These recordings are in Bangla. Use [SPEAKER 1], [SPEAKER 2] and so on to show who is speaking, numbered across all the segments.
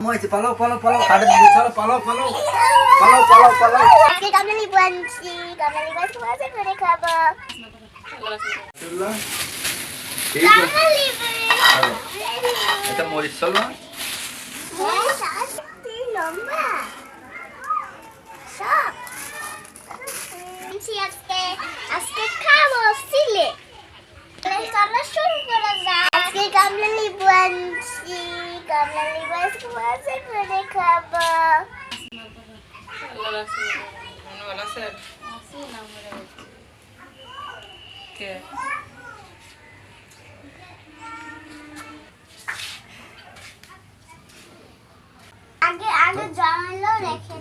[SPEAKER 1] হয়েছে পালাও পালাও পালাও হাটে দিকে চলো পালাও পালাও পালাও পালাও পালাও।
[SPEAKER 2] আজকে কামলা মজা করে খাব।
[SPEAKER 1] এটা মরিচ চলো
[SPEAKER 2] হ্যাঁ লম্বা সব আনছি আজকে আজকে খাব সিলে চলো শুরু করা যাক আজকে কামলা লিবু আনছি কামলা লিবু আজকে মজা করে খাব আগে আগে জমালো রেখে রে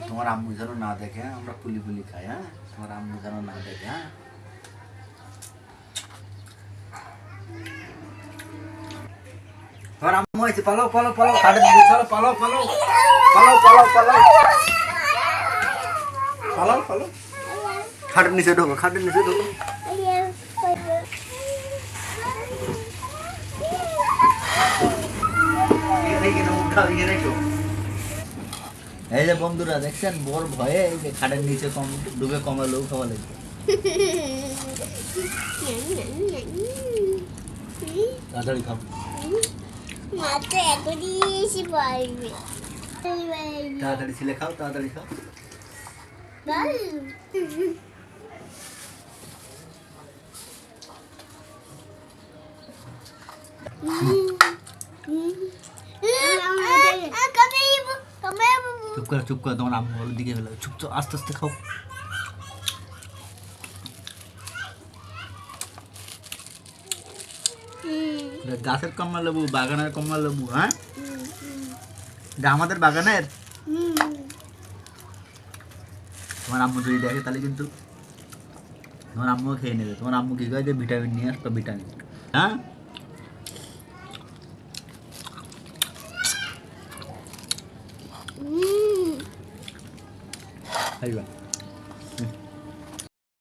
[SPEAKER 1] তোমার আম্মু যেন না দেখে? আমরা পুলি পুলি খাই হ্যাঁ? তোমার আম্মু যেন না দেখে হ্যাঁ? তোমার আম্মু হয়েছে পালাও পালাও পালাও হাটে দিকে চলো পালাও পালাও পালাও পালাও পালাও। পালাও পালাও। খাটের নিচে ঢোকো খাটের ঢোকো। এই যে বন্ধুরা দেখছেন? বড় ভয়ে এই যে খাটের নিচে কম ডুবে কমালেও খাওয়া লাগবে। তাড়াতাড়ি খাও।
[SPEAKER 2] মাত্র এখনই এসে পড়বে।
[SPEAKER 1] তাড়াতাড়ি ছিলে খাও তাড়াতাড়ি খাও। চুপ করে চুপ করে তোমার আম্মু দিকে হলো চুপ চুপ আস্তে আস্তে খাও এটা গাছের কমলা লেবু বাগানের কমলা লেবু হ্যাঁ এটা আমাদের বাগানের তোমার আম্মু যদি দেখে তাহলে কিন্তু তোমার আম্মু খেয়ে নেবে তোমার আম্মু কি করে যে ভিটামিন নিয়ে আসতো ভিটামিন হ্যাঁ খাইবা